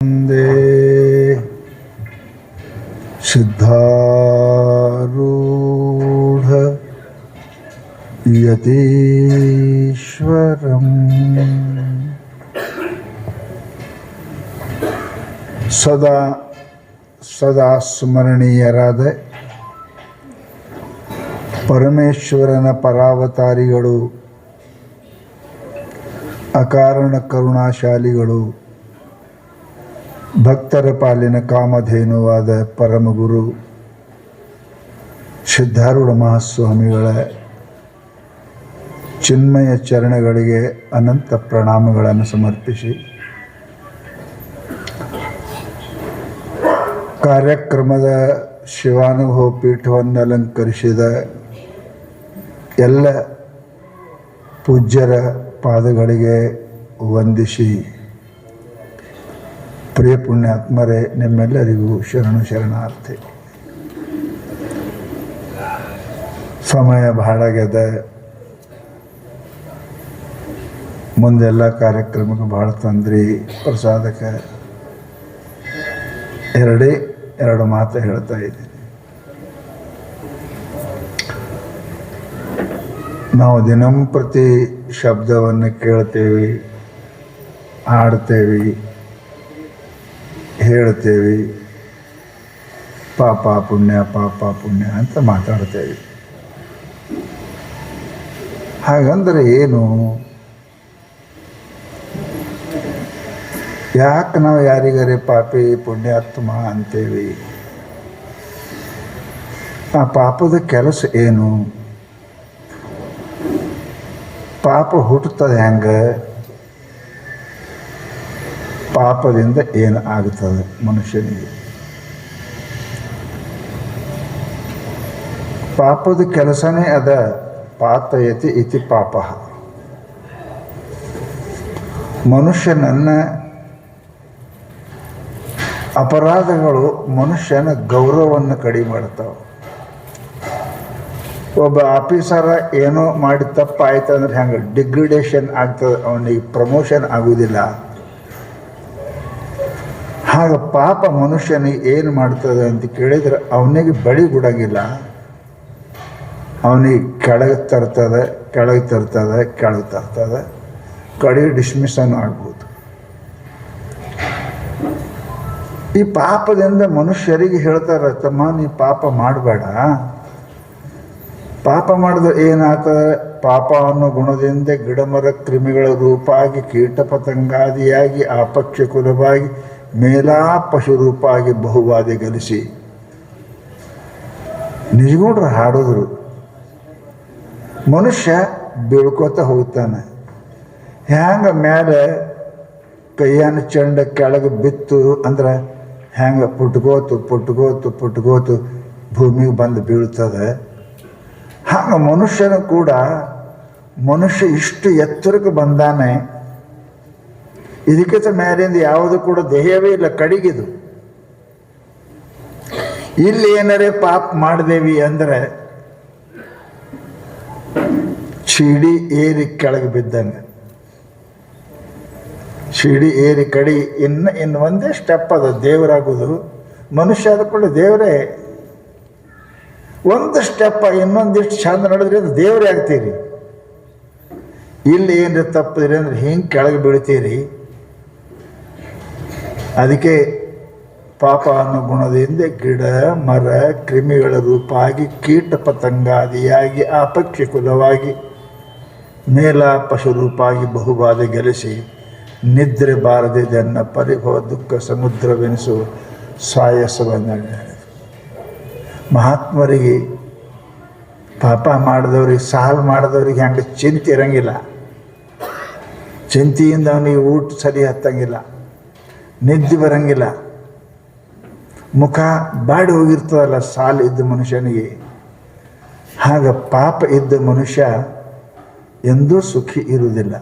वन्दे सिद्धारूढ यतीश्वरम् ಸದಾ ಸದಾ ಸ್ಮರಣೀಯರಾದ ಪರಮೇಶ್ವರನ ಪರಾವತಾರಿಗಳು ಅಕಾರಣ ಕರುಣಾಶಾಲಿಗಳು ಭಕ್ತರ ಪಾಲಿನ ಕಾಮಧೇನುವಾದ ಪರಮಗುರು ಸಿದ್ಧಾರೂಢ ಮಹಾಸ್ವಾಮಿಗಳ, ಚಿನ್ಮಯ ಚರಣಗಳಿಗೆ ಅನಂತ ಪ್ರಣಾಮಗಳನ್ನು ಸಮರ್ಪಿಸಿ. ಕಾರ್ಯಕ್ರಮದ ಶಿವಾನುಭವ ಪೀಠವನ್ನು ಅಲಂಕರಿಸಿದ ಎಲ್ಲ ಪೂಜ್ಯರ ಪಾದಗಳಿಗೆ ವಂದಿಸಿ. ಪ್ರಿಯ ಪುಣ್ಯಾತ್ಮರೇ, ನಿಮ್ಮೆಲ್ಲರಿಗೂ ಶರಣು ಶರಣಾರ್ಥಿ. ಸಮಯ ಬಹಳಾಗ್ಯದ ಮುಂದೆಲ್ಲ ಕಾರ್ಯಕ್ರಮಕ್ಕೆ ಭಾಳ ತಂದ್ರಿ, ಪ್ರಸಾದಕ್ಕೆ. ಎರಡೇ ಎರಡು ಮಾತು ಹೇಳ್ತಾ ಇದ್ದೀನಿ. ನಾವು ದಿನಂಪ್ರತಿ ಶಬ್ದವನ್ನು ಕೇಳ್ತೇವೆ, ಹಾಡ್ತೇವೆ. ಹೇಳ್ತೇವೆ ಪಾಪ, ಪುಣ್ಯ ಪಾಪ, ಪುಣ್ಯ ಅಂತ ಮಾತಾಡ್ತೇವೆ ಹಾಗಂದ್ರೆ ಏನು? ಯಾಕೆ ನಾವು ಯಾರಿಗಾರೆ ಪಾಪಿ ಪುಣ್ಯಾತ್ಮ ಅಂತೇವಿ ಆ ಪಾಪದ ಕೆಲಸ ಏನು? ಪಾಪ ಹುಟ್ಟುತ್ತದೆ ಹೆಂಗೆ? ಪಾಪದಿಂದ ಏನು ಆಗುತ್ತದೆ ಮನುಷ್ಯನಿಗೆ? ಪಾಪದ ಕೆಲಸನೇ ಅದ ಪಾತಯತಿ ಇತಿ ಪಾಪ. ಮನುಷ್ಯನನ್ನ ಅಪರಾಧಗಳು ಮನುಷ್ಯನ ಗೌರವವನ್ನು ಕಡಿಮೆ ಮಾಡ್ತಾವೆ. ಒಬ್ಬ ಆಫೀಸರ ಏನೋ ಮಾಡಿ ತಪ್ಪಾಯ್ತು ಅಂದ್ರೆ ಹೆಂಗೆ? ಡಿಗ್ರಿಡೇಷನ್ ಆಗ್ತದೆ, ಅವನಿಗೆ ಪ್ರಮೋಷನ್ ಆಗುವುದಿಲ್ಲ ಹಾಗ ಪಾಪ ಮನುಷ್ಯನಿಗೆ ಏನು ಮಾಡ್ತದೆ ಅಂತ ಕೇಳಿದ್ರೆ ಅವನಿಗೆ ಬಳಿ ಬಿಡಂಗಿಲ್ಲ ಅವನಿಗೆ ಕೆಳಗೆ ತರ್ತದೆ ಕೆಳಗೆ ತರ್ತದೆ ಕೆಳಗೆ ತರ್ತದೆ. ಕಡೆಗೆ ಡಿಸ್ಮಿಸನ್ ಆಗ್ಬೋದು. ಈ ಪಾಪದಿಂದ ಮನುಷ್ಯರಿಗೆ ಹೇಳ್ತಾರೆ ತಮ್ಮ ನೀ ಪಾಪ ಮಾಡಬೇಡ. ಪಾಪ ಮಾಡಿದ್ರೆ ಏನಾಗ್ತದೆ? ಪಾಪ ಅನ್ನೋ ಗುಣದಿಂದ ಗಿಡಮರ ಕ್ರಿಮಿಗಳ ರೂಪಾಗಿ ಕೀಟ ಪತಂಗಾದಿಯಾಗಿ ಆಪಕ್ಷ ಕುಲವಾಗಿ ಮೇಲಾ ಪಶು ರೂಪಾಗಿ ಬಹುವಾದಿ ಗಲಿಸಿ ನಿಜಗೂಡ್ರು ಹಾಡೋದ್ರು. ಮನುಷ್ಯ ಬೀಳ್ಕೋತ ಹೋಗ್ತಾನೆ. ಹ್ಯಾಂಗ ಮೇಲೆ ಕೈಯನ್ನು ಚೆಂಡ ಕೆಳಗೆ ಬಿತ್ತು ಅಂದ್ರೆ ಹ್ಯಾಂಗೆ ಪುಟ್ಕೋತು ಪುಟ್ಕೋತು ಪುಟ್ಕೋತು ಭೂಮಿಗೆ ಬಂದು ಬೀಳ್ತದೆ. ಹಾಗೆ ಮನುಷ್ಯನು ಕೂಡ ಮನುಷ್ಯ ಇಷ್ಟು ಎತ್ತರಕ್ಕೆ ಬಂದಾನೆ. ಇದಕ್ಕಿಂತ ಮೇಲಿಂದ ಯಾವುದು ಕೂಡ ದೇಹವೇ ಇಲ್ಲ, ಕಡಿಗಿದು. ಇಲ್ಲಿ ಏನಾರೇ ಪಾಪ ಮಾಡಿದೇವಿ ಅಂದ್ರೆ ಶಿಡಿ ಏರಿ ಕೆಳಗೆ ಬಿದ್ದಂಗೆ. ಶಿಡಿ ಏರಿ ಕಡಿ ಇನ್ನು ಇನ್ನು ಒಂದೇ ಸ್ಟೆಪ್ ಅದ ದೇವರಾಗೋದು ಮನುಷ್ಯ ಆದ ಕೂಡ ದೇವರೇ. ಒಂದು ಸ್ಟೆಪ್ ಇನ್ನೊಂದಿಷ್ಟು ಚಂದ ನಡೆದ್ರೆ ಅದು ದೇವರೇ ಆಗ್ತೀರಿ. ಇಲ್ಲಿ ಏನ್ರಿ ತಪ್ಪಿದ್ರಿ ಅಂದ್ರೆ ಹಿಂಗೆ ಕೆಳಗೆ ಬೀಳ್ತೀರಿ. ಅದಕ್ಕೆ ಪಾಪ ಅನ್ನೋ ಗುಣದಿಂದ ಗಿಡ, ಮರ, ಕ್ರಿಮಿಗಳ ರೂಪಾಗಿ ಕೀಟ ಪತಂಗಾದಿಯಾಗಿ ಆಪಕ್ಷಿ ಕುಲವಾಗಿ ಮೇಲ ಪಶು ರೂಪಾಗಿ ಬಹುಬಾಧೆ ಗೆಲಿಸಿ ನಿದ್ರೆ ಬಾರದಿದೆನ್ನ ಪರಿಭವ ದುಃಖ ಸಮುದ್ರವೆನಿಸು ಸಾಯಸವನ್ನು ಮಹಾತ್ಮರಿಗೆ ಪಾಪ ಮಾಡಿದವ್ರಿಗೆ ಸಾಲ್ ಮಾಡಿದವ್ರಿಗೆ ಹಂಗೆ ಚಿಂತೆ ಇರಂಗಿಲ್ಲ. ಚಿಂತೆಯಿಂದ ಅವನಿಗೆ ಊಟ ಸರಿ ಹತ್ತಂಗಿಲ್ಲ. ನಿದ್ದೆ ಬರಂಗಿಲ್ಲ. ಮುಖ ಬಾಡಿ ಹೋಗಿರ್ತದಲ್ಲ, ಸಾಲು ಇದ್ದ ಮನುಷ್ಯನಿಗೆ. ಆಗ ಪಾಪ ಇದ್ದ ಮನುಷ್ಯ ಎಂದೂ ಸುಖಿ ಇರುವುದಿಲ್ಲ.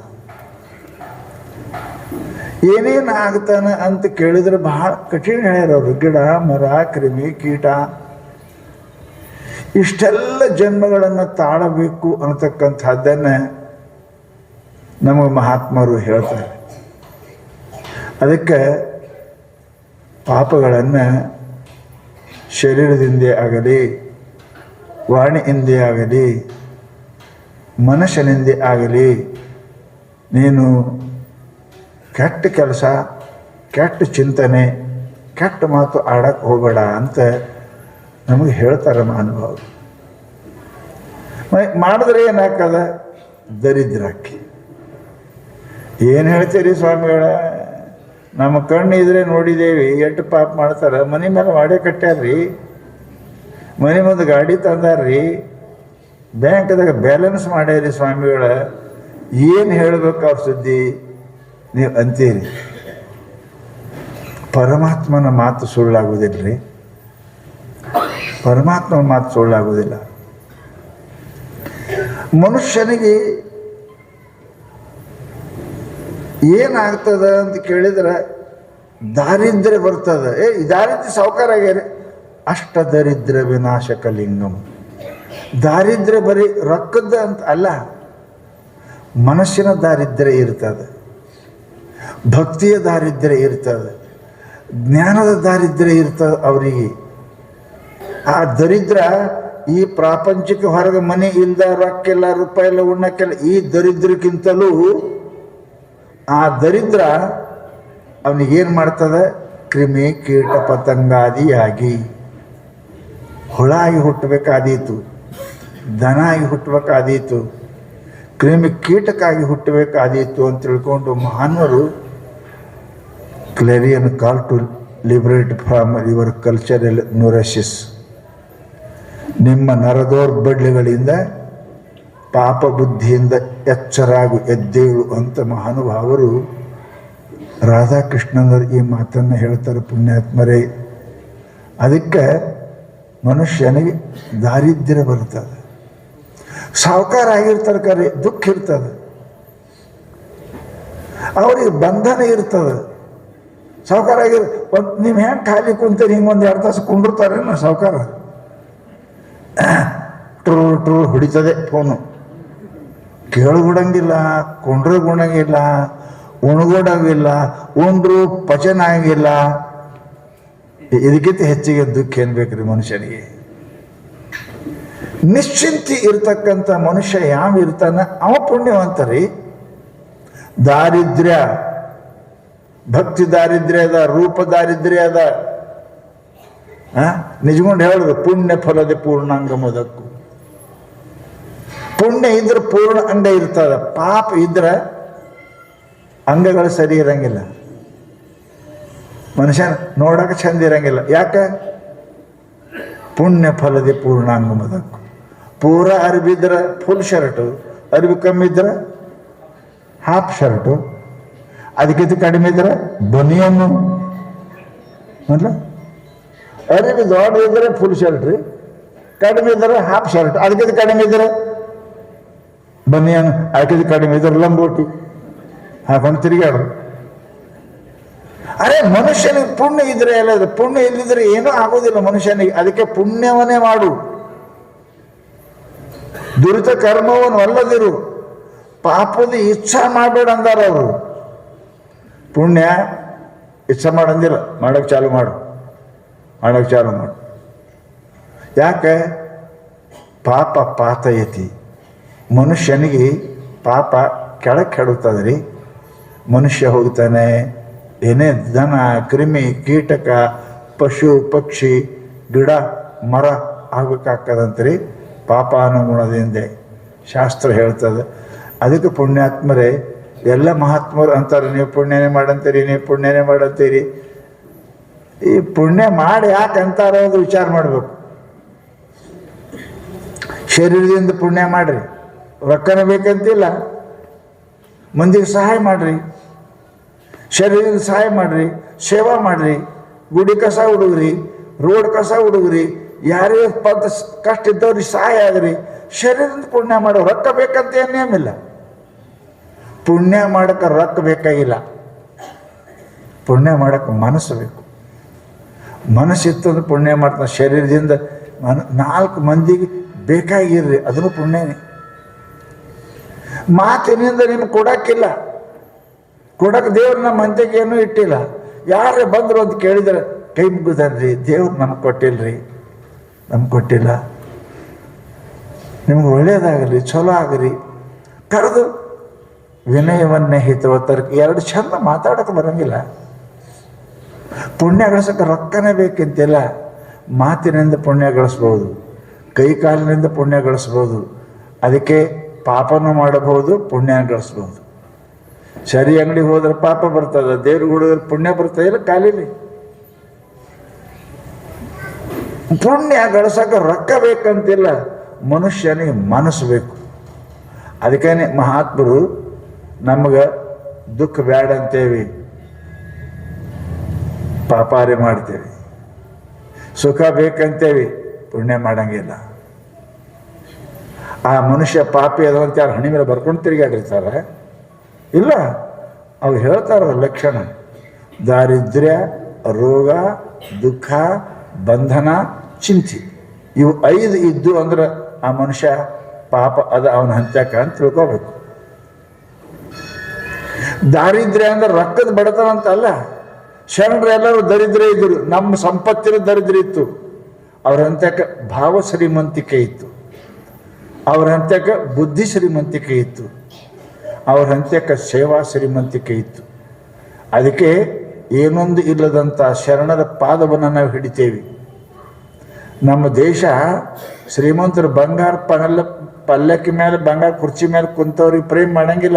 ಏನೇನು ಆಗ್ತಾನೆ ಅಂತ ಕೇಳಿದ್ರೆ ಬಹಳ ಕಠಿಣ ಹೇಳ್ಯಾರ ಅವರು. ಗಿಡ, ಮರ, ಕ್ರಿಮಿ, ಕೀಟ. ಇಷ್ಟೆಲ್ಲ ಜನ್ಮಗಳನ್ನು ತಾಳಬೇಕು ಅನ್ನತಕ್ಕಂಥದ್ದನ್ನು ನಮ್ಮ ಮಹಾತ್ಮರು ಹೇಳ್ತಾರೆ. ಅದಕ್ಕೆ ಪಾಪಗಳನ್ನು ಶರೀರದಿಂದೇ ಆಗಲಿ, ವಾಣಿಯಿಂದೇ ಆಗಲಿ, ಮನುಷ್ಯನಿಂದೇ ಆಗಲಿ, ನೀನು ಕೆಟ್ಟ ಕೆಲಸ, ಕೆಟ್ಟ ಚಿಂತನೆ, ಕೆಟ್ಟ ಮಾತು ಆಡಕ್ಕೆ ಹೋಗಬೇಡ ಅಂತ ನಮಗೆ ಹೇಳ್ತಾರೆ ಮಹಾನುಭಾವರು. ಮಾಡಿದ್ರೆ ಏನಾಗ್ತದೆ? ದರಿದ್ರಾಕಿ. ಏನು ಹೇಳ್ತೀರಿ ಸ್ವಾಮಿಗಳ? ನಮ್ಮ ಕಣ್ಣು ಇದ್ರೆ ನೋಡಿದೇವಿ ಎಷ್ಟು ಪಾಪ ಮಾಡ್ತಾರೆ, ಮನೆ ಮೇಲೆ ಮಾಡೇ ಕಟ್ಟ್ಯಾರ್ರಿ. ಮನೆ ಮುಂದೆ ಗಾಡಿ ತಂದಾರ್ರಿ. ಬ್ಯಾಂಕ್ದಾಗ ಬ್ಯಾಲೆನ್ಸ್ ಮಾಡ್ಯಾರಿ ಸ್ವಾಮಿಗಳ. ಏನು ಹೇಳಬೇಕು ಅವ್ರ ಸುದ್ದಿ? ನೀವು ಅಂತೀರಿ. ಪರಮಾತ್ಮನ ಮಾತು ಸುಳ್ಳಾಗುವುದಿಲ್ಲ ಪರಮಾತ್ಮನ ಮಾತು ಸುಳ್ಳಾಗುವುದಿಲ್ಲ ಮನುಷ್ಯನಿಗೆ ಏನಾಗ್ತದ ಅಂತ ಕೇಳಿದ್ರೆ ದಾರಿದ್ರ್ಯ ಬರ್ತದ. ಏ ದಾರಿದ್ರ್ಯ ಸಾವುಕಾರ ಆಗ್ಯಾರ? ಅಷ್ಟ ದರಿದ್ರ ವಿನಾಶಕ ಲಿಂಗಂ ದಾರಿದ್ರ್ಯ ಬರೀ ರೊಕ್ಕದ ಅಂತ ಅಲ್ಲ, ಮನಸ್ಸಿನ ದಾರಿದ್ರ್ಯ ಇರ್ತದೆ. ಭಕ್ತಿಯ ದಾರಿದ್ರ್ಯ ಇರ್ತದೆ. ಜ್ಞಾನದ ದಾರಿದ್ರ್ಯ ಇರ್ತದೆ ಅವರಿಗೆ. ಆ ದರಿದ್ರ ಈ ಪ್ರಾಪಂಚಿಕ ಹೊರಗೆ ಮನೆ ರೊಕ್ಕಿಲ್ಲ ರೂಪಾಯಿ ಇಲ್ಲ ಉಣ್ಣಕ್ಕೆಲ್ಲ, ಈ ದರಿದ್ರಕ್ಕಿಂತಲೂ ಆ ದರಿದ್ರ ಅವನಿಗೇನು ಮಾಡ್ತದೆ? ಕ್ರಿಮಿ ಕೀಟ ಪತಂಗಾದಿಯಾಗಿ ಹುಳ ಆಗಿ ಹುಟ್ಟಬೇಕಾದೀತು. ದನ ಆಗಿ ಹುಟ್ಟಬೇಕಾದೀತು. ಕ್ರಿಮಿ ಕೀಟಕ್ಕಾಗಿ ಹುಟ್ಟಬೇಕಾದೀತು ಅಂತ ತಿಳ್ಕೊಂಡು ಮಹಾನ್ವರು clarion call to liberate from your cultural neurosis ನಿಮ್ಮ ನರದೌರ್ಬಲ್ಯಗಳಿಂದ ಪಾಪ ಬುದ್ಧಿಯಿಂದ ಎಚ್ಚರಾಗು ಎದ್ದೇಳು ಅಂತ ಮಹಾನುಭಾವರು ರಾಧಾಕೃಷ್ಣನವರು ಈ ಮಾತನ್ನು ಹೇಳ್ತಾರೆ ಪುಣ್ಯಾತ್ಮರೇ. ಅದಕ್ಕೆ ಮನುಷ್ಯನಿಗೆ ದಾರಿದ್ರ್ಯ ಬರ್ತದೆ ಸಾವುಕಾರ ಆಗಿರ್ತಾರೆ ಕರೆ, ದುಃಖ ಇರ್ತದೆ. ಅವ್ರಿಗೆ ಬಂಧನ ಇರ್ತದೆ. ಸಾವುಕಾರ ಆಗಿರ್, ಒಂದು ನೀವು ಹೆಂಗೆ ಖಾಲಿ ಕುಂತೀರಿ, ಹಿಂಗೆ ಒಂದು ಎರಡು ತಾಸು ಕುಂಡಿರ್ತಾರೇನು ಸಾವುಕಾರ ಟ್ರೂ ಟ್ರೂ ಹೊಡಿತದೆ ಫೋನು ಕೇಳ್ಬಿಡಂಗಿಲ್ಲ ಕೊಂಡ್ರೆ ಗುಣಂಗಿಲ್ಲ ಉಣ್ಗೊಡಂಗಿಲ್ಲ, ಉಂಡ್ರು ಪಚನ ಆಗಿಲ್ಲ ಇದಕ್ಕಿಂತ ಹೆಚ್ಚಿಗೆ ದುಃಖ ಏನ್ ಬೇಕ್ರಿ ಮನುಷ್ಯನಿಗೆ? ನಿಶ್ಚಿಂತಿ ಇರ್ತಕ್ಕಂಥ ಮನುಷ್ಯ ಯಾವ ಇರ್ತಾನ? ಅವ ಪುಣ್ಯವಂತರಿ. ದಾರಿದ್ರ್ಯ, ಭಕ್ತಿ ದಾರಿದ್ರ್ಯ ಅದ, ರೂಪ ದಾರಿದ್ರ್ಯ ಅದ? ನಿಜಗೊಂಡು ಹೇಳಿದ್ರು ಪುಣ್ಯ ಫಲದ ಪೂರ್ಣಾಂಗ ಮೊದಕು ಪುಣ್ಯ ಇದ್ರೆ ಪೂರ್ಣ ಅಂಗ ಇರ್ತದ, ಪಾಪ ಇದ್ರೆ ಅಂಗಗಳು ಸರಿ ಇರಂಗಿಲ್ಲ. ಮನುಷ್ಯ ನೋಡಕ್ಕೆ ಚಂದ ಇರಂಗಿಲ್ಲ. ಯಾಕೆ? ಪುಣ್ಯ ಫಲದ ಪೂರ್ಣಾಂಗ ಮದಕ್ಕು ಪೂರ ಅರ್ಬಿದ್ರೆ ಫುಲ್ ಶರ್ಟು, ಅರಿವು ಕಮ್ಮಿ ಇದ್ರೆ ಹಾಫ್ ಶರ್ಟು, ಅದಕ್ಕಿಂತ ಕಡಿಮೆ ಇದ್ರೆ ಬನಿಯನ್ನು. ಅಲ್ಲ ಅರಿವಿ ದೊಡ್ಡ ಇದ್ರೆ ಫುಲ್ ಶರ್ಟ್ ರೀ ಕಡಿಮೆ ಇದ್ರೆ ಹಾಫ್ ಶರ್ಟ್, ಅದಕ್ಕಿಂತ ಕಡಿಮೆ ಇದ್ರೆ ಬನಿಯನ್ ಅದಕ್ಕಿಂತ ಕಡಿಮೆ ಇದ್ರೆ ಲಂಬೋಟಿ ಹಾಕೊಂಡು ತಿರುಗಾಡ್ರು ಅರೆ, ಮನುಷ್ಯನಿಗೆ ಪುಣ್ಯ ಇದ್ರೆ ಎಲ್ಲ ಪುಣ್ಯ ಇಲ್ಲಿದ್ರೆ ಏನೂ ಆಗೋದಿಲ್ಲ ಮನುಷ್ಯನಿಗೆ. ಅದಕ್ಕೆ ಪುಣ್ಯವನ್ನೇ ಮಾಡು. ದುರಿತ ಕರ್ಮವನ್ನು ಅಲ್ಲದಿರು. ಪಾಪದ ಇಚ್ಛಾ ಮಾಡಬೇಡ ಅಂದಾರ ಅವರು. ಪುಣ್ಯ ಇಚ್ಛಾ ಮಾಡಂದಿಲ್ಲ ಮಾಡಕ್ಕೆ ಚಾಲು ಮಾಡು. ಮಾಡೋಕ್ಕೆ ಚಾಲು ಮಾಡು. ಯಾಕೆ? ಪಾಪ ಪಾತಯತಿ. ಮನುಷ್ಯನಿಗೆ ಪಾಪ ಕೆಳಕ್ಕೆ ಕೆಡುತ್ತದೆ ರೀ ಮನುಷ್ಯ ಹೋಗ್ತಾನೆ, ಏನೇ ದನ, ಕ್ರಿಮಿ, ಕೀಟಕ, ಪಶು, ಪಕ್ಷಿ, ಗಿಡ, ಮರ ಆಗಬೇಕಾಗ್ತದಂತರಿ ಪಾಪ ಅನುಗುಣದಿಂದ ಶಾಸ್ತ್ರ ಹೇಳ್ತದೆ. ಅದಕ್ಕೆ ಪುಣ್ಯಾತ್ಮರೇ, ಎಲ್ಲ ಮಹಾತ್ಮರು ಅಂತಾರೆ, ನೀವು ಪುಣ್ಯನೇ ಮಾಡಂತೀರಿ, ನೀವು ಪುಣ್ಯನೇ ಮಾಡಂತೀರಿ. ಈ ಪುಣ್ಯ ಮಾಡಿ ಯಾಕೆ ಅಂತಾರೋ ವಿಚಾರ ಮಾಡಬೇಕು. ಶರೀರದಿಂದ ಪುಣ್ಯ ಮಾಡ್ರಿ. ರೊಕ್ಕನ ಬೇಕಂತಿಲ್ಲ. ಮಂದಿಗೆ ಸಹಾಯ ಮಾಡ್ರಿ. ಶರೀರದ ಸಹಾಯ ಮಾಡ್ರಿ. ಸೇವಾ ಮಾಡ್ರಿ. ಗುಡಿ ಕಸ ಹುಡುಗ್ರಿ ರೋಡ್ ಕಸ ಹುಡುಗ್ರಿ ಯಾರೇ ಪದ ಕಷ್ಟ ಇದ್ದವ್ರಿಗೆ ಸಹಾಯ ಆಗ್ರಿ. ಶರೀರದಿಂದ ಪುಣ್ಯ ಮಾಡೋ ರೊಕ್ಕ ಬೇಕಂತ ಏನೇಮಿಲ್ಲ ಪುಣ್ಯ ಮಾಡಕ್ಕೆ ರೊಕ್ಕ ಬೇಕಾಗಿಲ್ಲ. ಪುಣ್ಯ ಮಾಡಕ್ಕೆ ಮನಸ್ಸು ಬೇಕು. ಮನಸ್ಸಿತ್ತು ಪುಣ್ಯ ಮಾಡ್ತಾನೆ. ಶರೀರದಿಂದ ನಾಲ್ಕು ಮಂದಿಗೆ ಬೇಕಾಗಿರ್ರಿ. ಅದನ್ನು ಪುಣ್ಯನೇ. ಮಾತಿನಿಂದ ನಿಮ್ಗೆ ಕೊಡಕ್ಕಿಲ್ಲ. ಕೊಡಕ್ಕೆ ದೇವ್ರ ನಮ್ಮ ಏನೂ ಇಟ್ಟಿಲ್ಲ. ಯಾರೇ ಬಂದರು ಅಂತ ಕೇಳಿದರೆ, ಕೈ ಮುಗಿದನ್ರಿ ದೇವ್ರು ನಮ್ಗೆ ಕೊಟ್ಟಿಲ್ರಿ. ನಮ್ಗೆ ಕೊಟ್ಟಿಲ್ಲ. ನಿಮ್ಗೆ ಒಳ್ಳೆಯದಾಗಲಿ ಚಲೋ ಆಗಲಿ. ಕರೆದು ವಿನಯವನ್ನೇ ಹಿತವತ್ತರ, ಎರಡು ಚಂದ ಮಾತಾಡೋಕೆ ಬರಂಗಿಲ್ಲ. ಪುಣ್ಯ ಗಳಿಸೋಕೆ ರೊಕ್ಕನೇ ಬೇಕಂತಿಲ್ಲ. ಮಾತಿನಿಂದ ಪುಣ್ಯ ಗಳಿಸ್ಬೋದು. ಕೈ ಕಾಲಿನಿಂದ ಪುಣ್ಯ ಗಳಿಸ್ಬೋದು. ಅದಕ್ಕೆ ಪಾಪನೂ ಮಾಡಬಹುದು, ಪುಣ್ಯ ಗಳಿಸ್ಬೋದು ಸರಿ ಅಂಗಡಿ ಹೋದ್ರೆ ಪಾಪ ಬರ್ತದ, ದೇವ್ರಿಗೆ ಹುಡುಗರು ಪುಣ್ಯ ಬರ್ತದೆ, ಇಲ್ಲ ಕಾಲಿಲಿ ಪುಣ್ಯ ಗಳಿಸಕ ರೊಕ್ಕ ಬೇಕಂತಿಲ್ಲ, ಮನುಷ್ಯನಿಗೆ ಮನಸ್ಸು ಬೇಕು. ಅದಕ್ಕೇನೆ ಮಹಾತ್ಮರು ನಮಗೆ ದುಃಖ ಬೇಡ ಅಂತೇವಿ ಪಾಪಾರಿ ಮಾಡ್ತೇವೆ. ಸುಖ ಬೇಕಂತೇವಿ ಪುಣ್ಯ ಮಾಡಂಗಿಲ್ಲ. ಆ ಮನುಷ್ಯ ಪಾಪಿ ಅದಂತ ಯಾರು ಹಣಿ ಮೇಲೆ ಬರ್ಕೊಂಡು ತಿರುಗಾಡಿರ್ತಾರೆ? ಇಲ್ಲ. ಅವ್ರು ಹೇಳ್ತಾರ ಲಕ್ಷಣ. ದಾರಿದ್ರ್ಯ, ರೋಗ, ದುಃಖ, ಬಂಧನ, ಚಿಂತೆ. ಇವು ಐದು ಇದ್ದು ಅಂದ್ರೆ ಆ ಮನುಷ್ಯ ಪಾಪ ಅದ ಅವನ ಹಂತ್ಯಕ ಅಂತ ತಿಳ್ಕೋಬೇಕು. ದಾರಿದ್ರ್ಯ ಅಂದ್ರೆ ರೊಕ್ಕದ ಬಡತನ ಅಂತ ಅಲ್ಲ. ಶರಣರು ಎಲ್ಲರೂ ದರಿದ್ರ ಇದ್ರು ನಮ್ಮ ಸಂಪತ್ತಿನ ದರಿದ್ರ ಇತ್ತು. ಅವ್ರ ಹಂತ್ಯಾಕ ಭಾವ ಶ್ರೀಮಂತಿಕೆ ಇತ್ತು. ಅವ್ರ ಹಂತಕ್ಕೆ ಬುದ್ಧಿ ಶ್ರೀಮಂತಿಕೆ ಇತ್ತು. ಅವ್ರ ಹಂತಕ್ಕೆ ಸೇವಾ ಶ್ರೀಮಂತಿಕೆ ಇತ್ತು. ಅದಕ್ಕೆ ಏನೊಂದು ಇಲ್ಲದಂಥ ಶರಣರ ಪಾದವನ್ನು ನಾವು ಹಿಡಿತೇವೆ. ನಮ್ಮ ದೇಶ ಶ್ರೀಮಂತರು ಬಂಗಾರ ಪಲ್ಲ ಪಲ್ಲಕ್ಕಿ ಮೇಲೆ ಬಂಗಾರ, ಕುರ್ಚಿ ಮೇಲೆ ಕುಂತವ್ರಿಗೆ ಪ್ರೇಮ್ ಮಾಡಂಗಿಲ್ಲ.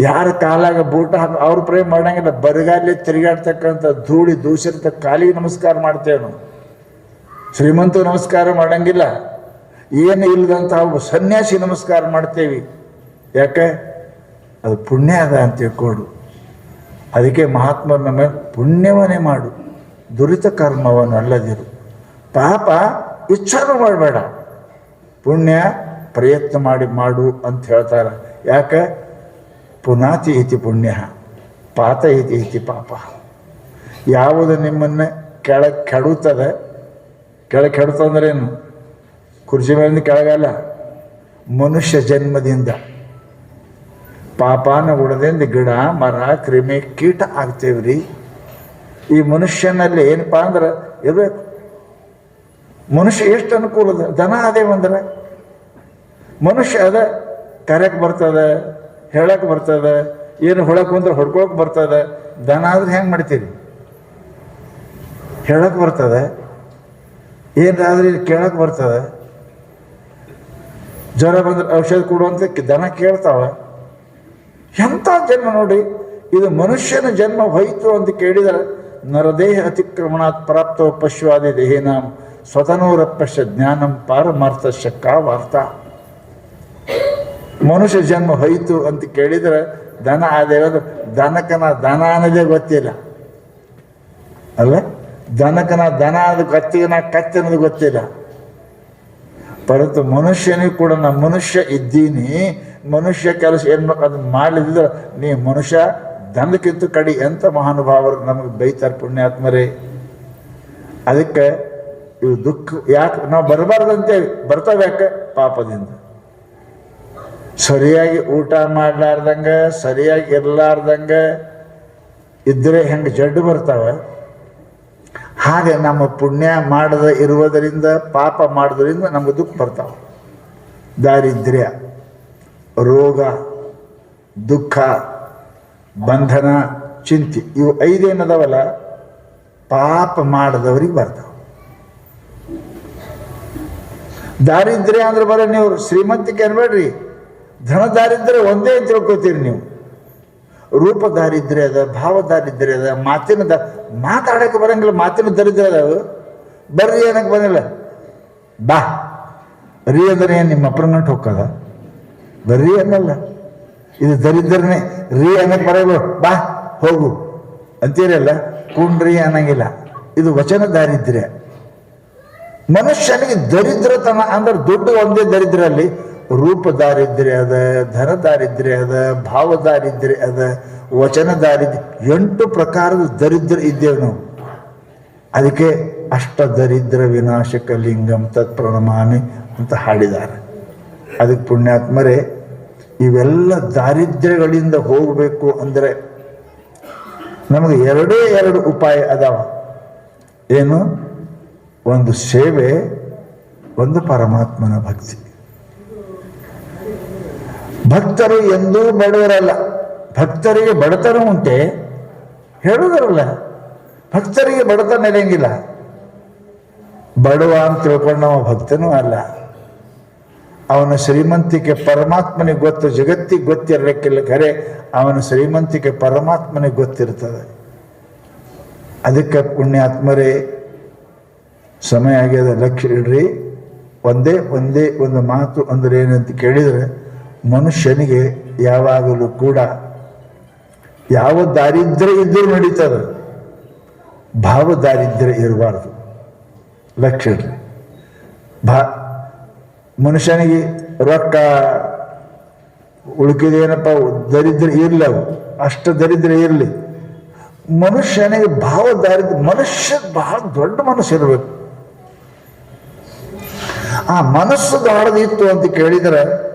ಯಾರ ಕಾಲಾಗ ಬೂಟ ಹಾಕಿ ಅವ್ರು ಪ್ರೇಮ್ ಮಾಡಂಗಿಲ್ಲ. ಬರಗಾಲಿ ತಿರುಗಾಡ್ತಕ್ಕಂಥ ಧೂಳಿ ದೂಷಿತ ಕಾಲಿಗೆ ನಮಸ್ಕಾರ ಮಾಡ್ತೇವೆ ನಾವು. ಶ್ರೀಮಂತ ನಮಸ್ಕಾರ ಮಾಡಂಗಿಲ್ಲ. ಏನು ಇಲ್ಲದಂತ ಒಬ್ಬ ಸನ್ಯಾಸಿ ನಮಸ್ಕಾರ ಮಾಡ್ತೇವೆ. ಯಾಕೆ? ಅದು ಪುಣ್ಯ ಅದ ಅಂತ ತಿಳ್ಕೊಡು. ಅದಕ್ಕೆ ಮಹಾತ್ಮನ ನಮ್ಮ ಪುಣ್ಯವನ್ನೇ ಮಾಡು. ದುರಿತ ಕರ್ಮವನ್ನು ಅಲ್ಲದಿರು. ಪಾಪ ಇಚ್ಛಾನು ಮಾಡಬೇಡ. ಪುಣ್ಯ ಪ್ರಯತ್ನ ಮಾಡಿ ಮಾಡು ಅಂತ ಹೇಳ್ತಾರೆ. ಯಾಕೆ? ಪುನಾತಿ ಇತಿ ಪುಣ್ಯ, ಪಾತ ಇತಿ ಇತಿ ಪಾಪ. ಯಾವುದು ನಿಮ್ಮನ್ನು ಕೆಳಗೆ ಕೆಡುತ್ತದೆ ಕೆಳಗೆ ಕೆಡುತ್ತಂದ್ರೇನು ಕುರ್ಚಿ ಮೇಲಿಂದ ಕೆಳಗಲ್ಲ ಮನುಷ್ಯ ಜನ್ಮದಿಂದ ಪಾಪಾನ ಉಡದಿಂದ ಗಿಡ, ಮರ, ಕ್ರಿಮಿ, ಕೀಟ ಆಗ್ತೇವ್ರಿ. ಈ ಮನುಷ್ಯನಲ್ಲಿ ಏನಪ್ಪ ಅಂದ್ರೆ ಇರಬೇಕು. ಮನುಷ್ಯ ಎಷ್ಟು ಅನುಕೂಲ ಅದ ದನ ಅದೇವಂದ್ರೆ ಮನುಷ್ಯ ಅದ ಕರೆಯಕ್ಕೆ ಬರ್ತದೆ ಹೇಳಕ್ಕೆ ಬರ್ತದೆ, ಏನು ಹೊಳಕ್ ಬಂದ್ರೆ ಹೊಡ್ಕೊಳಕ್ ಬರ್ತದೆ ದನ ಆದ್ರೆ ಹೆಂಗೆ ಮಾಡ್ತೀರಿ? ಹೇಳಕ್ಕೆ ಬರ್ತದೆ, ಏನಾದ್ರೆ ಕೇಳಕ್ಕೆ ಬರ್ತದೆ. ಜ್ವರ ಬಂದ್ರೆ ಔಷಧ ಕೊಡುವಂತ ದನ ಕೇಳ್ತಾವ ಎಂಥ ಜನ್ಮ ನೋಡಿ, ಇದು ಮನುಷ್ಯನ ಜನ್ಮ ಹೋಯಿತು ಅಂತ ಕೇಳಿದರೆ ನರದೇಹ ಅತಿಕ್ರಮಣಾತ್ ಪ್ರಾಪ್ತೋ ಪಶುವಾದಿ ದೇಹಿನಾಂ ಸ್ವತನೂರಪ್ಪಶ ಜ್ಞಾನಂ ಪಾರಮಾರ್ಥಶ ಕಾ ವಾರ್ತಾ ಮನುಷ್ಯ ಜನ್ಮ ಹೋಯಿತು ಅಂತ ಕೇಳಿದರೆ ದನ ಆದೇವ ದನಕನ ದನ ಅನ್ನೋದೇ ಗೊತ್ತಿಲ್ಲ. ಅಲ್ಲ? ದನಕನ ದನ ಅದು ಕತ್ತಿಗನ ಕತ್ತಿ ಅನ್ನೋದು ಗೊತ್ತಿಲ್ಲ. ಪರಂತು ಮನುಷ್ಯನಿಗೆ ಕೂಡ ನಾ ಮನುಷ್ಯ ಇದ್ದೀನಿ, ಮನುಷ್ಯ ಕೆಲಸ ಏನು ಅದನ್ನ ಮಾಡಲಿದ್ರೆ ನೀ ಮನುಷ್ಯ ದನಕ್ಕಿಂತ ಕಡಿ ಎಂತ ಮಹಾನುಭಾವರು ನಮಗೆ ಬೈತಾರೆ ಪುಣ್ಯಾತ್ಮರೇ? ಅದಕ್ಕೆ ಇವು ದುಃಖ, ಯಾಕೆ ನಾವು ಬರಬಾರ್ದಂತೆ ಬರ್ತಾವೆ ಯಾಕೆ? ಪಾಪದಿಂದ. ಸರಿಯಾಗಿ ಊಟ ಮಾಡಲಾರ್ದಂಗೆ, ಸರಿಯಾಗಿ ಇರಲಾರ್ದಂಗೆ, ಇದ್ರೆ ಹೆಂಗೆ ಜಡ್ಡು ಬರ್ತಾವೆ? ಹಾಗೆ ನಮ್ಮ ಪುಣ್ಯ ಮಾಡದ ಇರುವುದರಿಂದ, ಪಾಪ ಮಾಡೋದ್ರಿಂದ ನಮಗೆ ದುಃಖ ಬರ್ತಾವೆ. ದಾರಿದ್ರ್ಯ, ರೋಗ, ದುಃಖ, ಬಂಧನ, ಚಿಂತೆ, ಇವು ಐದೇನದವಲ್ಲ ಪಾಪ ಮಾಡದವ್ರಿಗೆ ಬರ್ತಾವೆ. ದಾರಿದ್ರ್ಯ ಅಂದ್ರೆ ಬರೋ ನೀವು ಶ್ರೀಮಂತಿಕೆ ಅನ್ಬೇಡ್ರಿ. ಧನ ದಾರಿದ್ರ್ಯ ಒಂದೇ ತಿಳ್ಕೊತೀರಿ ನೀವು. ರೂಪ ದಾರಿದ್ರ್ಯ ಅದ ಭಾವ ದಾರಿದ್ರ್ಯ ಅದ ಮಾತಿನ ದ ಮಾತಾಡಕ್ಕೆ ಬರಂಗಿಲ್ಲ, ಮಾತಿನ ದರಿದ್ರ ಅದ ಬರ್ರಿ, ಏನಕ್ಕೆ ಬರಂಗಿಲ್ಲ ಬಾ. ರೀ ಅಂದ್ರೆ ಏನು ನಿಮ್ಮ ಅಪ್ಪನ ಗಂಟು ಹೋಗ್ತದ? ಬರ್ರಿ ಅನ್ನಲ್ಲ. ಇದು ದರಿದ್ರನೇ. ರೀ ಅನ್ನಕ್ಕೆ ಬರಲ್ಲ. ಬಾ, ಹೋಗು. ಅಂತೀರಲ್ಲ? ಕುಂಡ್ರಿ ಅನ್ನಂಗಿಲ್ಲ. ಇದು ವಚನ ದಾರಿದ್ರೆ ಮನುಷ್ಯನಿಗೆ ದರಿದ್ರತನ ಅಂದ್ರೆ ದುಡ್ಡು ಒಂದೇ ದರಿದ್ರ ಅಲ್ಲಿ ರೂಪ ದಾರಿದ್ರ್ಯ ಅದ ಧನ ದಾರಿದ್ರ್ಯ ಅದ ಭಾವ ದಾರಿದ್ರ್ಯ ಅದ ವಚನ ದಾರಿದ್ರ್ಯ ಎಂಟು ಪ್ರಕಾರದ ದರಿದ್ರ ಇದ್ದೇವೆ ನಾವು. ಅದಕ್ಕೆ ಅಷ್ಟ ದರಿದ್ರ ವಿನಾಶಕ ಲಿಂಗಂ ತತ್ ಪ್ರಣಮಾಮಿ ಅಂತ ಹಾಡಿದ್ದಾರೆ ಅದಕ್ಕೆ ಪುಣ್ಯಾತ್ಮರೇ, ಇವೆಲ್ಲ ದಾರಿದ್ರ್ಯಗಳಿಂದ ಹೋಗಬೇಕು ಅಂದರೆ ನಮಗೆ ಎರಡೇ ಎರಡು ಉಪಾಯ ಅದಾವ. ಏನು? ಒಂದು ಸೇವೆ, ಒಂದು ಪರಮಾತ್ಮನ ಭಕ್ತಿ. ಭಕ್ತರು ಎಂದೂ ಬಡವರಲ್ಲ. ಭಕ್ತರಿಗೆ ಬಡತನ ಉಂಟೆ. ಹೇಳುವುದರಲ್ಲ ಭಕ್ತರಿಗೆ ಬಡತನ ಇರಂಗಿಲ್ಲ. ಬಡವ ಅಂತ ತಿಳ್ಕೊಂಡವ ಭಕ್ತನೂ ಅಲ್ಲ. ಅವನ ಶ್ರೀಮಂತಿಕೆ ಪರಮಾತ್ಮನಿಗೆ ಗೊತ್ತು, ಜಗತ್ತಿಗೆ ಗೊತ್ತಿರಲಿಕ್ಕಿಲ್ಲ ಖರೆ ಅವನ ಶ್ರೀಮಂತಿಕೆ ಪರಮಾತ್ಮನಿಗೆ ಗೊತ್ತಿರ್ತದೆ. ಅದಕ್ಕೆ ಪುಣ್ಯಾತ್ಮರೇ, ಸಮಯ ಆಗ್ಯದ. ಲಕ್ಷ ಇಡ್ರಿ, ಒಂದೇ ಒಂದೇ ಒಂದು ಮಾತು ಅಂದ್ರೆ ಏನಂತ ಕೇಳಿದರೆ ಮನುಷ್ಯನಿಗೆ ಯಾವಾಗಲೂ ಕೂಡ ಯಾವ ದಾರಿದ್ರ್ಯ ಇದ್ದರೂ ನಡೀತದೆ. ಭಾವ ದಾರಿದ್ರ್ಯ ಇರಬಾರ್ದು. ಲಕ್ಷ ಭಾ, ಮನುಷ್ಯನಿಗೆ ರೊಕ್ಕ ಉಳುಕಿದೇನಪ್ಪ ದರಿದ್ರ ಇರಲಿ ಅವು. ಅಷ್ಟು ದರಿದ್ರ ಇರಲಿ. ಮನುಷ್ಯನಿಗೆ ಭಾವ ದಾರಿದ್ರ್ಯ ಮನುಷ್ಯ ಬಹಳ ದೊಡ್ಡ ಮನಸ್ಸು ಇರಬೇಕು. ಆ ಮನಸ್ಸು ದಾಳದಿತ್ತು ಅಂತ ಕೇಳಿದರೆ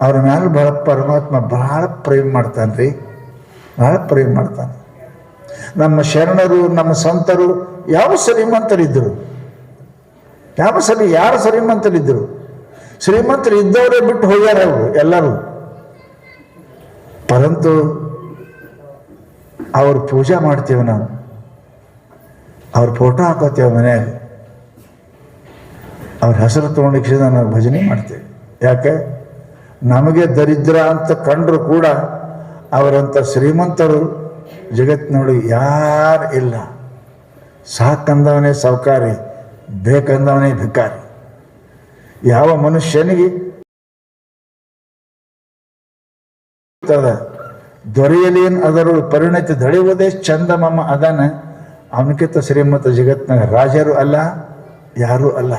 ಅವ್ರ ಮೇಲೆ ಬಹಳ ಪರಮಾತ್ಮ ಬಹಳ ಪ್ರೇಮ ಮಾಡ್ತಾನ್ರಿ. ಬಹಳ ಪ್ರೇಮ ಮಾಡ್ತಾನೆ. ನಮ್ಮ ಶರಣರು, ನಮ್ಮ ಸಂತರು ಯಾವ ಶ್ರೀಮಂತರಿದ್ದರು ಯಾವ ಸರಿ, ಯಾರು ಶ್ರೀಮಂತರಿದ್ದರು ಶ್ರೀಮಂತರು ಇದ್ದವರೇ ಬಿಟ್ಟು ಹೋಗ್ಯಾರ ಅವರು, ಎಲ್ಲರೂ. ಪರಂತು ಅವ್ರ ಪೂಜೆ ಮಾಡ್ತೀವಿ ನಾವು. ಅವ್ರ ಫೋಟೋ ಹಾಕೋತೀವಿ ಮನೆಯಲ್ಲಿ. ಅವ್ರ ಹೆಸರು ತೊಗೊಂಡಿಕ್ಷದ ನಾವು ಭಜನೆ ಮಾಡ್ತೇವೆ. ಯಾಕೆ? ನಮಗೆ ದರಿದ್ರ ಅಂತ ಕಂಡರೂ ಕೂಡ ಅವರಂಥ ಶ್ರೀಮಂತರು ಜಗತ್ತಿನೊಳಗೆ ಯಾರು ಇಲ್ಲ. ಸಾಕಂದವನೇ ಸಾವುಕಾರಿ, ಬೇಕಂದವನೇ ಭಿಕಾರಿ. ಯಾವ ಮನುಷ್ಯನಿಗೆ ದೊರೆಯಲಿ ಅದರ ಪರಿಣತಿ ದಳೆಯುವುದೇ ಚಂದ ಮಮ್ಮ ಅದಾನ, ಅವನಕ್ಕಿಂತ ಶ್ರೀಮಂತ ಜಗತ್ತಿನ ರಾಜರು ಅಲ್ಲ, ಯಾರೂ ಅಲ್ಲ.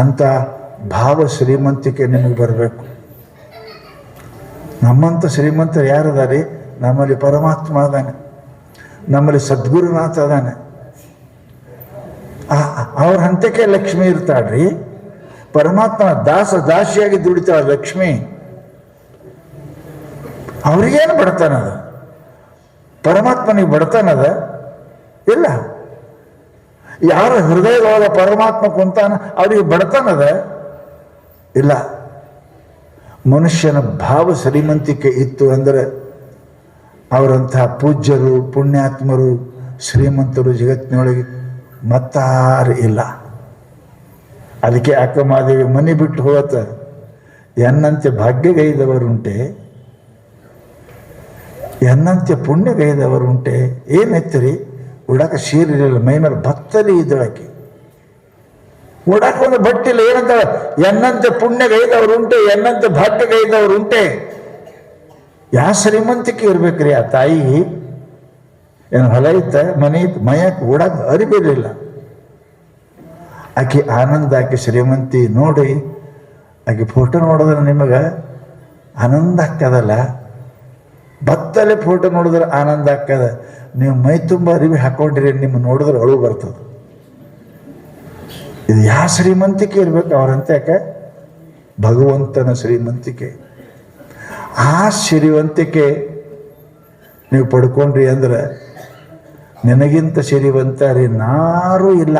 ಅಂಥ ಭಾವ ಶ್ರೀಮಂತಿಕೆ ನಿಮಗೆ ಬರಬೇಕು. ನಮ್ಮಂಥ ಶ್ರೀಮಂತರು ಯಾರದಾರಿ ನಮ್ಮಲ್ಲಿ ಪರಮಾತ್ಮ ಅದಾನೆ ನಮ್ಮಲ್ಲಿ ಸದ್ಗುರುನಾಥ ಅದಾನೆ ಅವ್ರ ಹಂತಕ್ಕೆ ಲಕ್ಷ್ಮಿ ಇರ್ತಾಳ್ರಿ. ಪರಮಾತ್ಮ ದಾಸ, ದಾಸಿಯಾಗಿ ದುಡಿತಾಳ ಲಕ್ಷ್ಮಿ. ಅವ್ರಿಗೇನು ಬಡತನದ ಪರಮಾತ್ಮನಿಗೆ ಬಡತನದ ಇಲ್ಲ. ಯಾರ ಹೃದಯದೊಳಗ ಪರಮಾತ್ಮ ಕುಂತಾನ, ಅವ್ರಿಗೆ ಬಡತನದ ಇಲ್ಲ. ಮನುಷ್ಯನ ಭಾವ ಶ್ರೀಮಂತಿಕೆ ಇತ್ತು ಅಂದರೆ ಅವರಂತಹ ಪೂಜ್ಯರು, ಪುಣ್ಯಾತ್ಮರು, ಶ್ರೀಮಂತರು ಜಗತ್ತಿನೊಳಗೆ ಮತ್ತಾರು ಇಲ್ಲ. ಅದಕ್ಕೆ ಅಕ್ಕಮಾದೇವಿ ಮನೆ ಬಿಟ್ಟು ಹೋಗತ್ತ. ಎನ್ನಂತೆ ಭಾಗ್ಯಗೈದವರುಂಟೆ. ಎನ್ನಂತೆ ಪುಣ್ಯಗೈದವರುಂಟೆ. ಏನೆತ್ತರಿ ಉಡಕ ಸೀರಿರಲಿಲ್ಲ ಮೈ ಮೇಲೆ ಭತ್ತಲಿ ಇದ್ದಳಕ್ಕೆ. ಒಂದು ಬಟ್ಟಿಲ್ಲ ಏನಂತ ಎನ್ನಂತೆ ಪುಣ್ಯಗೈದವರುಂಟೆ ಎನ್ನಂತೆ ಭಾಗ್ಯಗೈದವರುಂಟೆ ಯಾ ಶ್ರೀಮಂತಿಕೆ ಇರ್ಬೇಕ್ರಿ ಆ ತಾಯಿ? ಏನು ಹೊಲ ಇತ್ತ, ಮನೆ ಇತ್ತು? ಮಯಕ್ಕೆ ಓಡಾಕ ಅರಿಬಿರಲಿಲ್ಲ ಆಕೆ ಆನಂದ, ಆಕೆ ಶ್ರೀಮಂತಿ ನೋಡಿ, ಆಕೆ ಫೋಟೋ ನೋಡಿದ್ರೆ ನಿಮಗೆ ಆನಂದ ಆಗ್ತದಲ್ಲ? ಬತ್ತಲೆ ಫೋಟೋ ನೋಡಿದ್ರೆ ಆನಂದ ಆಗ್ತದ. ನೀವು ಮೈ ತುಂಬ ಅರಿವಿ ಹಾಕೊಂಡ್ರಿ ನಿಮ್ಮ ನೋಡಿದ್ರೆ ಅಳು ಬರ್ತದೆ. ಇದು ಯಾವ ಶ್ರೀಮಂತಿಕೆ ಇರ್ಬೇಕು ಅವ್ರಂತ ಯಾಕೆ? ಭಗವಂತನ ಶ್ರೀಮಂತಿಕೆ. ಆ ಶ್ರೀವಂತಿಕೆ ನೀವು ಪಡ್ಕೊಂಡ್ರಿ ಅಂದ್ರೆ ನಿನಗಿಂತ ಸಿರಿವಂತರಿ ನಾರೂ ಇಲ್ಲ.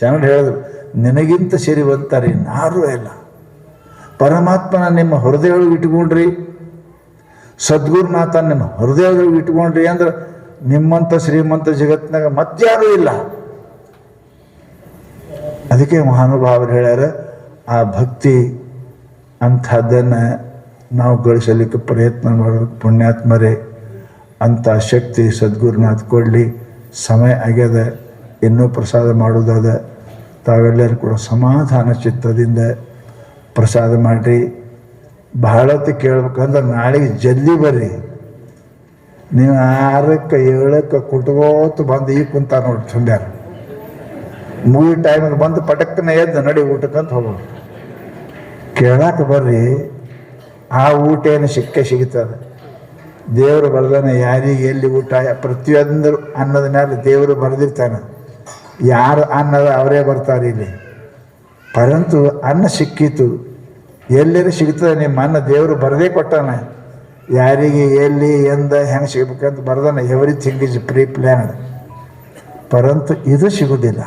ಶರಣ ಹೇಳಿದ್ರು, ನಿನಗಿಂತ ಸಿರಿವಂತರಿ ನಾರು ಇಲ್ಲ. ಪರಮಾತ್ಮನ ನಿಮ್ಮ ಹೃದಯೊಳಗೆ ಇಟ್ಕೊಂಡ್ರಿ. ಸದ್ಗುರುನಾಥ ನಿಮ್ಮ ಹೃದಯ ಇಟ್ಕೊಂಡ್ರಿ ಅಂದ್ರೆ ನಿಮ್ಮಂಥ ಶ್ರೀಮಂತ ಜಗತ್ತಿನಾಗ ಮತ್ತಾರು ಇಲ್ಲ. ಅದಕ್ಕೆ ಮಹಾನುಭಾವರು ಹೇಳ್ಯಾರ, ಆ ಭಕ್ತಿ ಅಂಥದ್ದನ್ನ ನಾವು ಗಳಿಸಲಿಕ್ಕೆ ಪ್ರಯತ್ನ ಮಾಡಬೇಕು ಪುಣ್ಯಾತ್ಮರೇ ಅಂಥ ಶಕ್ತಿ ಸದ್ಗುರುನಾಥ್ ಕೊಡಲಿ ಸಮಯ ಆಗ್ಯದ, ಇನ್ನೂ ಪ್ರಸಾದ ಮಾಡೋದಾದ ತಾವೆಲ್ಲರೂ ಕೂಡ ಸಮಾಧಾನ ಚಿತ್ತದಿಂದ ಪ್ರಸಾದ ಮಾಡಿರಿ. ಬಹಳ ಹೊತ್ತು ಕೇಳ್ಬೇಕಂದ್ರೆ ನಾಳೆಗೆ ಜಲ್ದಿ ಬರ್ರಿ. ನೀವು ಆರಕ್ಕೆ ಏಳಕ್ಕೆ ಕುಟ್ಕೋತ ಬಂದು ಈ ಕುಂತ ನೋಡಿ ಸುಂದ್ಯಾರ ಮೂವಿ ಟೈಮಿಗೆ ಬಂದು ಪಟಕ್ಕನ ಎದ್ದು ನಡಿ ಊಟಕ್ಕಂತ ಹೋಗೋದು. ಕೇಳಕ್ಕೆ ಬರ್ರಿ, ಆ ಊಟ ಏನು ಸಿಕ್ಕೇ ಸಿಗುತ್ತದೆ ದೇವರು ಬರ್ದಾನೆ ಯಾರಿಗೆ ಎಲ್ಲಿ ಊಟ, ಪ್ರತಿಯೊಂದು ಅನ್ನದ ಮೇಲೆ ದೇವರು ಬರೆದಿರ್ತಾನೆ. ಯಾರು ಅನ್ನದ ಅವರೇ ಬರ್ತಾರೆ ಇಲ್ಲಿ. ಪರಂತು ಅನ್ನ ಸಿಕ್ಕಿತು. ಎಲ್ಲರೂ ಸಿಗ್ತದೆ ನಿಮ್ಮ ಅನ್ನ ದೇವರು ಬರದೇ ಕೊಟ್ಟಾನೆ. ಯಾರಿಗೆ ಎಲ್ಲಿ, ಎಂದ, ಹೆಂಗೆ ಸಿಗ್ಬೇಕಂತ ಬರ್ದಾನೆ. ಎವ್ರಿಥಿಂಗ್ ಇಸ್ ಪ್ರೀ ಪ್ಲ್ಯಾನ್ಡ್ ಪರಂತು ಇದು ಸಿಗುವುದಿಲ್ಲ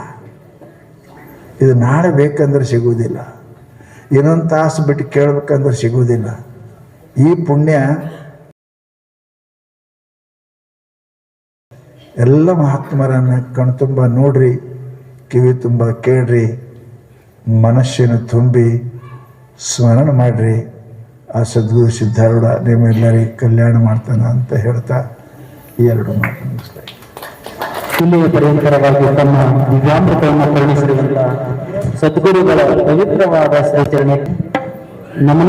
ಇದು ನಾಳೆ ಬೇಕಂದ್ರೆ ಸಿಗುವುದಿಲ್ಲ. ಇನ್ನೊಂದು ತಾಸು ಬಿಟ್ಟು ಕೇಳಬೇಕಂದ್ರೆ ಸಿಗುವುದಿಲ್ಲ. ಈ ಪುಣ್ಯ ಎಲ್ಲ ಮಹಾತ್ಮರನ್ನ ಕಣ್ತುಂಬ ನೋಡ್ರಿ, ಕಿವಿ ತುಂಬ ಕೇಳ್ರಿ ಮನಸ್ಸಿನ ತುಂಬಿ ಸ್ಮರಣ ಮಾಡ್ರಿ. ಆ ಸದ್ಗುರು ಸಿದ್ಧಾರೂಢ ನಿಮ್ಮೆಲ್ಲರಿಗೆ ಕಲ್ಯಾಣ ಮಾಡ್ತಾನ ಅಂತ ಹೇಳ್ತಾ ಈ ಎರಡು ಮಾತು ಮುಗಿಸ್ತಾ ಇಲ್ಲಿಯ ಪರ್ಯಂತರವಾಗಿ ತಮ್ಮ ದಿವ್ಯಾಮೃತವನ್ನು ಕರುಣಿಸಿರುವಂತಹ ಸದ್ಗುರುಗಳ ಪವಿತ್ರವಾದ ಶ್ರೀಚರಣೆ. ನಮನ